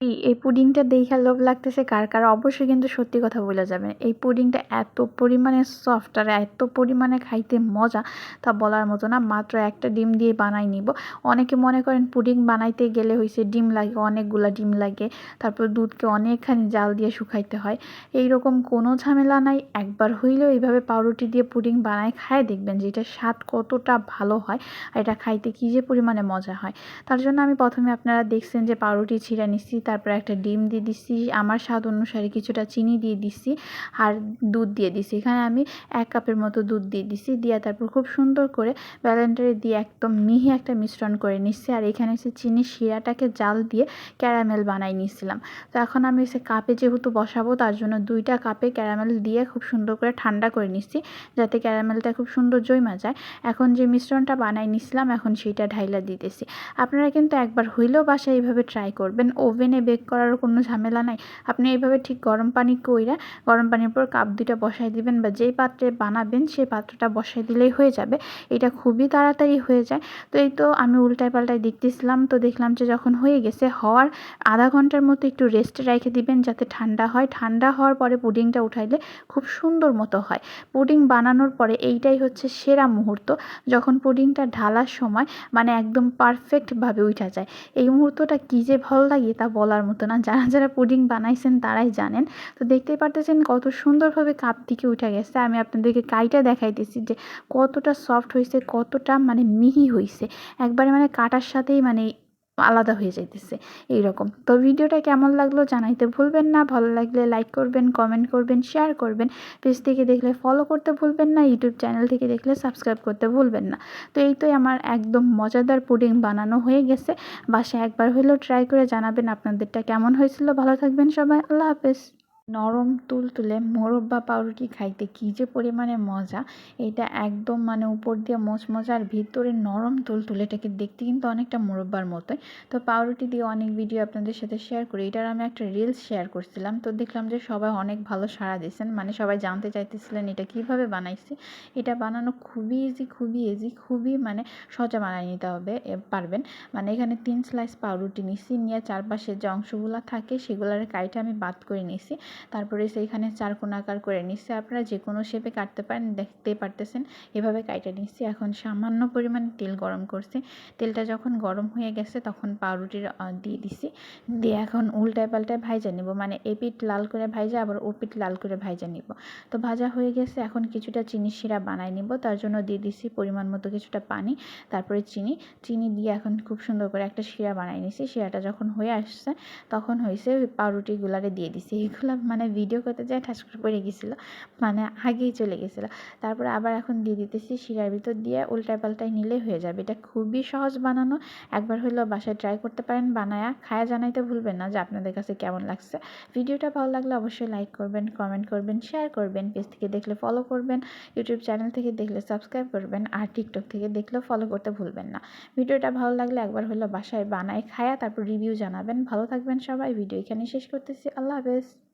এই পুডিংটা দেইখা লোভ লাগতেছে কার? কার? অবশ্যই কিন্তু সত্যি কথা বলে যাবেন এই পুডিংটা এত পরিমাণে সফট আর এত পরিমাণে খাইতে মজা তা বলার মতো না। মাত্র একটা ডিম দিয়ে বানাই নিব। অনেকে মনে করেন পুডিং বানাইতে গেলে হয়েছে ডিম লাগে, অনেকগুলা ডিম লাগে। তারপর দুধকে অনেকখানি জাল দিয়ে শুকাইতে হয়। এই রকম কোনো ঝামেলা নাই। একবার হইলেও এইভাবে পাউরুটি দিয়ে পুডিং বানায় খায় দেখবেন যে এটা স্বাদ কতটা ভালো হয় আর এটা খাইতে কী যে পরিমাণে মজা হয়। তার জন্য আমি প্রথমে আপনারা দেখছেন যে পাউরুটি ছিঁড়ে নিচ্ছি। তারপরে একটা ডিম দিয়ে দিচ্ছি, আমার স্বাদ অনুসারে কিছুটা চিনি দিয়ে দিচ্ছি আর দুধ দিয়ে দিচ্ছি। এখানে আমি এক কাপের মতো দুধ দিয়ে দিচ্ছি, দিয়ে তারপর খুব সুন্দর করে ব্যালেন্ডারে দিয়ে একদম মিহি একটা মিশ্রণ করে নিচ্ছি। আর এখানে এসে চিনি শিরাটাকে জাল দিয়ে ক্যারামেল বানাই নিয়েছিলাম তো এখন আমি এসে কাপে যেহেতু বসাবো, তার জন্য দুইটা কাপে ক্যারামেল দিয়ে খুব সুন্দর করে ঠান্ডা করে নিচ্ছি, যাতে ক্যারামেলটা খুব সুন্দর জৈমা যায় এখন যে মিশ্রণটা বানাই নিছিলাম এখন সেইটা ঢাইলা দিতেছি। আপনারা কিন্তু একবার হইলেও বাসায় এইভাবে ট্রাই করবেন। ওভেনে বেক করার কোনো ঝামেলা নাই। আপনি এইভাবে ঠিক গরম পানি কইরা গরম পানির পর কাপ দুইটা বসাই দিবেন বা যেই পাত্রে বানাবেন সেই পাত্রটা বসাই দিলেই হয়ে যাবে। এটা খুবই তাড়াতাড়ি হয়ে যায়। তো এই তো আমি উল্টায় পাল্টায় দেখতেছিলাম। তো দেখলাম যে যখন হয়ে গেছে হওয়ার আধা ঘণ্টার মতো একটু রেস্টে রেখে দিবেন যাতে ঠান্ডা হয়। ঠান্ডা হওয়ার পরে পুডিংটা উঠাইলে খুব সুন্দর মতো হয়। পুডিং বানানোর পরে এইটাই হচ্ছে সেরা মুহূর্ত। যখন পুডিংটা ঢালার সময় মানে একদম পারফেক্টভাবে উঠা যায়। এই মুহূর্তটা কী যে ভালো লাগে তা বলার মতো না। যারা যারা পুডিং বানাইছেন তারাই জানেন। তো দেখতেই পারতেছেন কত সুন্দরভাবে কাপ থেকে উঠে গেছে। আমি আপনাদেরকে কাইটা দেখাইতেছি যে কতটা সফট হয়েছে কতটা মানে মিহি হয়েছে একবারে মানে কাটার সাথেই মানে আলাদা হয়ে যাইতেছে, এইরকম। তো ভিডিওটা কেমন লাগল জানাইতে ভুলবেন না, ভালো লাগলে লাইক করবেন কমেন্ট করবেন শেয়ার করবেন। পেজ থেকে দেখলে ফলো করতে ভুলবেন না ইউটিউব চ্যানেল থেকে দেখলে সাবস্ক্রাইব করতে ভুলবেন না। তো এই তো আমার একদম মজাদার পুডিং বানানো হয়ে গেছে। বাসায় একবার হলেও ট্রাই করে জানাবেন আপনাদেরটা কেমন হয়েছিল। ভালো থাকবেন সবাই, আল্লাহ হাফেজ। নরম তুলতুলে মোরব্বা পাউরুটি খাইতে কী যে পরিমাণে মজা, এটা একদম মানে উপর দিয়ে মচমচে আর ভিতরে নরম তুলতুলে এটাকে দেখতে কিন্তু অনেকটা মোরব্বার মতোই। তো পাউরুটি দিয়ে অনেক ভিডিও আপনাদের সাথে শেয়ার করি। এটার আমি একটা রিলস শেয়ার করছিলাম। তো দেখলাম যে সবাই অনেক ভালো সাড়া দিয়েছেন। মানে সবাই জানতে চাইতেছিলেন এটা কীভাবে বানাইছি। এটা বানানো খুবই ইজি খুবই ইজি খুবই মানে সহজে বানিয়ে নিতে হবে পারবেন। মানে এখানে তিন স্লাইস পাউরুটি নিছি। নিয়ে চারপাশে যে অংশগুলো থাকে সেগুলোর কাইটা আমি বাদ করে নিছি। তারপরে সেইখানে চার আকার করে নিচ্ছে আপনারা যে কোনো শেপে কাটতে পারেন, দেখতে পারতেছেন। এভাবে কাইটে নিচ্ছি। এখন সামান্য পরিমাণে তেল গরম করছি। তেলটা যখন গরম হয়ে গেছে, তখন পাউরুটির দিয়ে দিছি। দিয়ে এখন উল্টায় পাল্টায় ভাইজা নিব। মানে এপিট লাল করে ভাইজা, আবার ওপিট লাল করে ভাইজা নিব। তো ভাজা হয়ে গেছে। এখন কিছুটা চিনি শিরা বানাই নিব। তার জন্য দিয়ে দিছি পরিমাণ মতো কিছুটা পানি, তারপরে চিনি। চিনি দিয়ে এখন খুব সুন্দর করে একটা শিরা বানাই নিছি। শিরাটা যখন হয়ে আসছে, তখন হয়েছে পাউরুটিগুলারে দিয়ে দিছি। এইগুলো মানে ভিডিও করতে যায়, ঠাস করে পড়ে গেছিল মানে আগেই চলে গেছিল। তারপরে আবার এখন দিয়ে দিতেছি, শিরার ভিতর দিয়ে উল্টায় পাল্টায় নিলেই হয়ে যাবে। এটা খুবই সহজ বানানো, একবার হলেও বাসায় ট্রাই করতে পারেন, বানায়া খায়া জানাইতে ভুলবেন না যে আপনাদের কাছে কেমন লাগছে। ভিডিওটা ভালো লাগলে অবশ্যই লাইক করবেন কমেন্ট করবেন শেয়ার করবেন পেজ থেকে দেখলে ফলো করবেন ইউটিউব চ্যানেল থেকে দেখলে সাবস্ক্রাইব করবেন, আর টিকটক থেকে দেখলেও ফলো করতে ভুলবেন না। ভিডিওটা ভালো লাগলে একবার হলেও বাসায় বানায় খায়া তারপর রিভিউ জানাবেন। ভালো থাকবেন সবাই ভিডিও এখানে শেষ করতেছি। আল্লাহ হাফেজ।